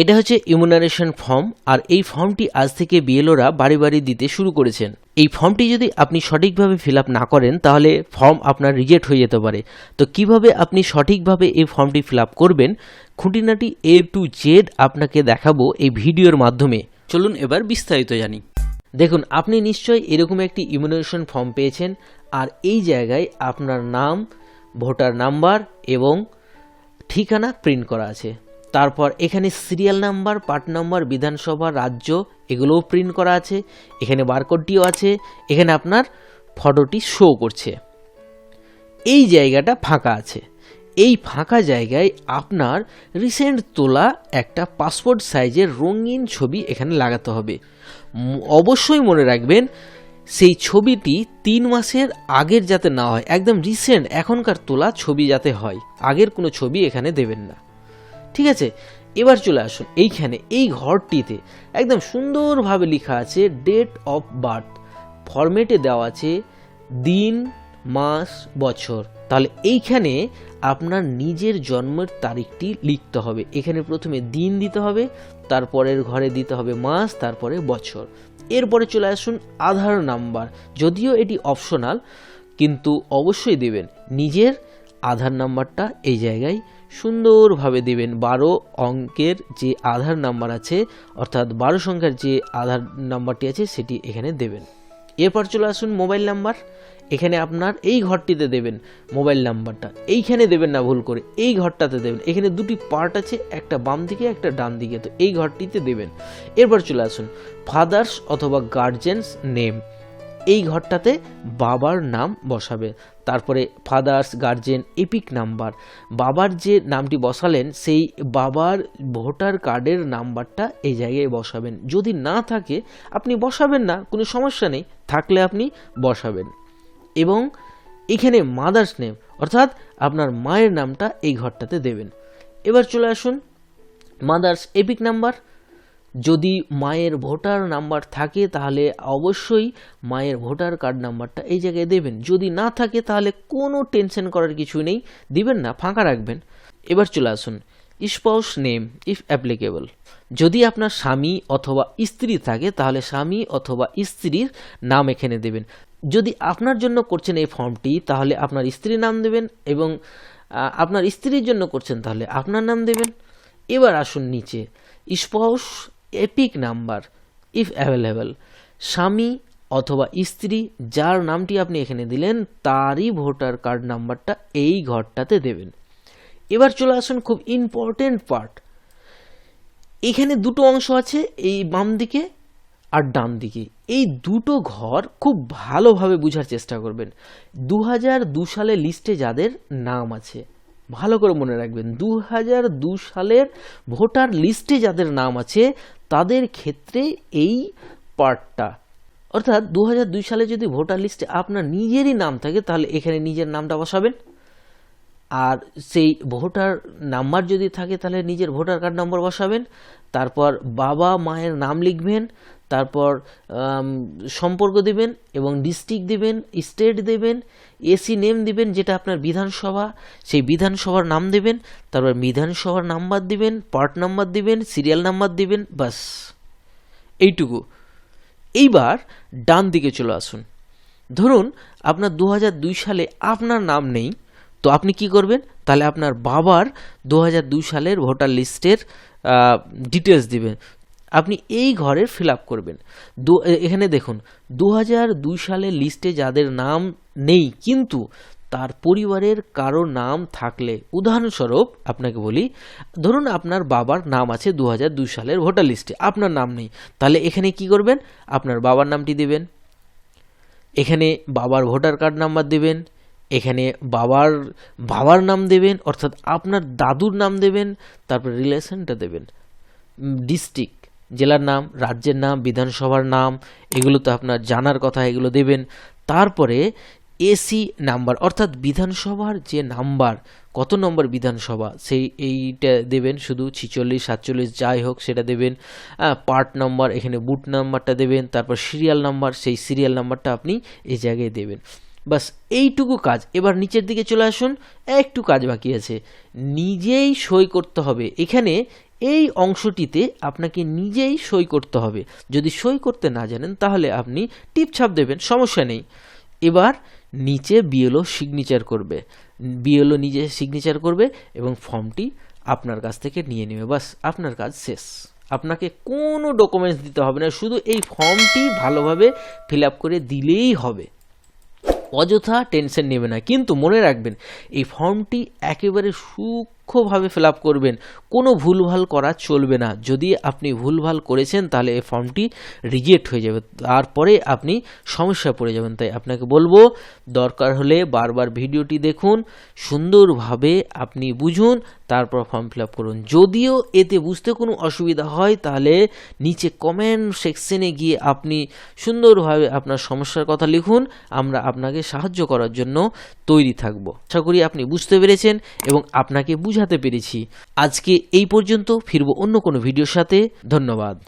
এটা হচ্ছে ইমিউনারেশন ফর্ম, আর এই ফর্মটি আজ থেকে বিএলওরা বাড়ি বাড়ি দিতে শুরু করেছেন। এই ফর্মটি যদি আপনি সঠিকভাবে ফিল না করেন, তাহলে ফর্ম আপনার রিজেক্ট হয়ে যেতে পারে। তো কীভাবে আপনি সঠিকভাবে এই ফর্মটি ফিল করবেন, খুঁটিনাটি এ টু জেড আপনাকে দেখাবো এই ভিডিওর মাধ্যমে। চলুন এবার বিস্তারিত জানি। দেখুন, আপনি নিশ্চয়ই এরকম একটি ইমিউনেশন ফর্ম পেয়েছেন, আর এই জায়গায় আপনার নাম, ভোটার নাম্বার এবং ঠিকানা প্রিন্ট করা আছে। তারপর এখানে সিরিয়াল নাম্বার পার্ট নাম্বার বিধানসভা, রাজ্য, এগুলোও প্রিন্ট করা আছে। এখানে বারকোডটিও আছে। এখানে আপনার ফটোটি শো করছে। এই জায়গাটা ফাঁকা আছে। এই ফাঁকা জায়গায় আপনার রিসেন্ট তোলা একটা পাসপোর্ট সাইজের রঙিন ছবি এখানে লাগাতে হবে। অবশ্যই মনে রাখবেন, সেই ছবিটি তিন মাসের আগের যাতে না হয়, একদম রিসেন্ট এখনকার তোলা ছবি যাতে হয়, আগের কোনো ছবি এখানে দেবেন না। ঠিক আছে? এবার চলে আসুন এইখানে, এই ঘরটিতে একদম সুন্দরভাবে লেখা আছে ডেট অফ বার্থ ফরম্যাটে দেওয়া আছে দিন, মাস, বছর। তাহলে এইখানে আপনার নিজের জন্মের তারিখটি লিখতে হবে। এখানে প্রথমে দিন দিতে হবে, তারপরের ঘরে দিতে হবে মাস, তারপরে বছর। এরপরে চলে আসুন আধার নাম্বার। যদিও এটি অপশনাল কিন্তু অবশ্যই দেবেন। নিজের আধার নাম্বারটা এই জায়গায় সুন্দরভাবে দেবেন। বারো অঙ্কের যে আধার নাম্বার আছে, অর্থাৎ বারো সংখ্যার যে আধার নাম্বারটি আছে, সেটি এখানে দেবেন। এরপর চলে আসুন মোবাইল নাম্বার। এখানে আপনার এই ঘরটিতে দেবেন মোবাইল নাম্বারটা। এইখানে দেবেন না ভুল করে, এই ঘরটাতে দেবেন। এখানে দুটি পার্ট আছে, একটা বাম দিকে, একটা ডান দিকে। তো এই ঘরটিতে দেবেন। এরপর চলে আসুন ফাদার্স অথবা গার্জেন্স নেম। এই ঘরটাতে বাবার নাম বসাবে। তারপরে ফাদার্স গার্জেন এপিক নাম্বার বাবার যে নামটি বসালেন, সেই বাবার ভোটার কার্ডের নাম্বারটা এই জায়গায় বসাবেন। যদি না থাকে, আপনি বসাবেন না, কোনো সমস্যা নেই, থাকলে আপনি বসাবেন। এবং এখানে মাদার্স নেম অর্থাৎ আপনার মায়ের নামটা এই ঘরটাতে দেবেন। এবার চলে আসুন মাদার্স এপিক নাম্বার যদি মায়ের ভোটার নাম্বার থাকে, তাহলে অবশ্যই মায়ের ভোটার কার্ড নাম্বারটা এই জায়গায় দেবেন। যদি না থাকে, তাহলে কোনো টেনশন করার কিছু নেই। দিবেন না, ফাঁকা রাখবেন। এবার চলে আসুন। Spouse name, if applicable. যদি আপনার স্বামী অথবা স্ত্রী থাকে, তাহলে স্বামী অথবা স্ত্রীর নাম এখানে দেবেন। যদি আপনার জন্য করছেন এই ফর্মটি, তাহলে আপনার স্ত্রীর নাম দেবেন এবং আপনার স্ত্রীর জন্য করছেন, তাহলে আপনার নাম দেবেন। এবার আসুন নিচে। Spouse EPIC number if available স্বামী অথবা স্ত্রী, যার নামটি আপনি এখানে দিলেন, তারই ভোটার কার্ড নাম্বারটা এই ঘরটাতে দেবেন। এবার চলে আসুন খুব ইম্পর্টেন্ট পার্ট এখানে দুটো অংশ আছে, এই বাম দিকে আর ডান দিকে। এই দুটো ঘর খুব ভালোভাবে বোঝার চেষ্টা করবেন। দু সালে লিস্টে যাদের নাম আছে। ভালো করে মনে রাখবেন দু হাজার দু সালের ভোটার লিস্টে যাদের নাম আছে, তাদের ক্ষেত্রে এই পার্টটা। অর্থাৎ দু হাজার দুই সালে যদি ভোটার লিস্টে আপনার নিজেরই নাম থাকে, তাহলে এখানে নিজের নামটা বসাবেন। আর সেই ভোটার নাম্বার যদি থাকে, তাহলে নিজের ভোটার কার্ড নম্বর বসাবেন। তারপর বাবা মায়ের নাম লিখবেন। তারপর সম্পর্ক দেবেন এবং ডিস্ট্রিক্ট দেবেন, স্টেট দেবেন, এসি নেম দিবেন, যেটা আপনার বিধানসভা, সেই বিধানসভার নাম দেবেন, তারপর বিধানসভার নাম্বার দিবেন পার্ট নাম্বার দিবেন সিরিয়াল নাম্বার দিবেন বাস এইটুকু। এইবার ডান দিকে চলে আসুন। ধরুন, আপনার দু হাজার দুই সালে আপনার নাম নেই, তো আপনি কি করবেন? তাহলে আপনার বাবার দু হাজার দুই সালের ভোটার লিস্টের ডিটেলস দিবেন। আপনি এই ঘরের ফিল আপ করবেন এখানে দেখুন দু হাজার দুই সালের লিস্টে যাদের নাম নেই, কিন্তু তার পরিবারের কারও নাম থাকলে, উদাহরণস্বরূপ আপনাকে বলি, ধরুন আপনার বাবার নাম আছে দু হাজার দুই সালের ভোটার লিস্টে, আপনার নাম নেই, তাহলে এখানে কি করবেন? আপনার বাবার নামটি দেবেন। এখানে বাবার ভোটার কার্ড নাম্বার দেবেন, এখানে বাবার বাবার নাম দেবেন, অর্থাৎ আপনার দাদুর নাম দেবেন, তারপর রিলেশনটা দেবেন। ডিস্ট্রিক্ট জেলার নাম, রাজ্যের নাম, বিধানসভার নাম, এগুলো তো আপনার জানার কথা, এগুলো দেবেন। তারপরে এসি নাম্বার, অর্থাৎ বিধানসভার যে নাম্বার, কত নম্বর বিধানসভা, সেই এইটা দেবেন, শুধু ছিচল্লিশ, সাতচল্লিশ, যাই হোক, সেটা দেবেন। পার্ট নাম্বার, এখানে বুট নাম্বারটা দেবেন, তারপর সিরিয়াল নাম্বার, সেই সিরিয়াল নাম্বারটা আপনি এই জায়গায় দেবেন। বাস, এইটুকু কাজ। এবার নিচের দিকে চলে আসুন, একটু কাজ বাকি আছে। নিজেই সই করতে হবে। এখানে এই অংশটিতে আপনাকে নিজেই সই করতে হবে। যদি সই করতে না জানেন, তাহলে আপনি টিপছাপ দেবেন, সমস্যা নেই। এবার নিচে বিএলও সিগনেচার করবে। বিএলও নিজে সিগনেচার করবে এবং ফর্মটি আপনার কাছ থেকে নিয়ে নেবে, বাস আপনার কাজ শেষ। আপনাকে কোনো ডকুমেন্টস দিতে হবে না, শুধু এই ফর্মটি ভালোভাবে ফিল আপ করে দিলেই হবে। অযথা টেনশন নেবে না। কিন্তু মনে রাখবেন, এই ফর্মটি একেবারে সূক্ষ্মভাবে ফিল আপ করবেন। কোনো ভুলভাল করা চলবে না। যদি আপনি ভুলভাল করেছেন, তাহলে এই ফর্মটি রিজেক্ট হয়ে যাবে। তারপরে আপনি সমস্যা পড়ে যাবেন। তাই আপনাকে বলব, দরকার হলে বারবার ভিডিওটি দেখুন। সুন্দরভাবে আপনি বুঝুন তারপর ফর্ম ফিল আপ করুন। যদিও এতে বুঝতে কোনো অসুবিধা হয়, তাহলে নিচে কমেন্ট সেকশনে গিয়ে আপনি সুন্দরভাবে আপনার সমস্যার কথা লিখুন, আমরা আপনাকে সাহায্য করার জন্য তৈরি থাকব। আশা করি আপনি বুঝতে পেরেছেন এবং আপনাকে বুঝাতে পেরেছি। আজকে এই পর্যন্ত, ফিরব অন্য কোনো ভিডিওর সাথে। ধন্যবাদ।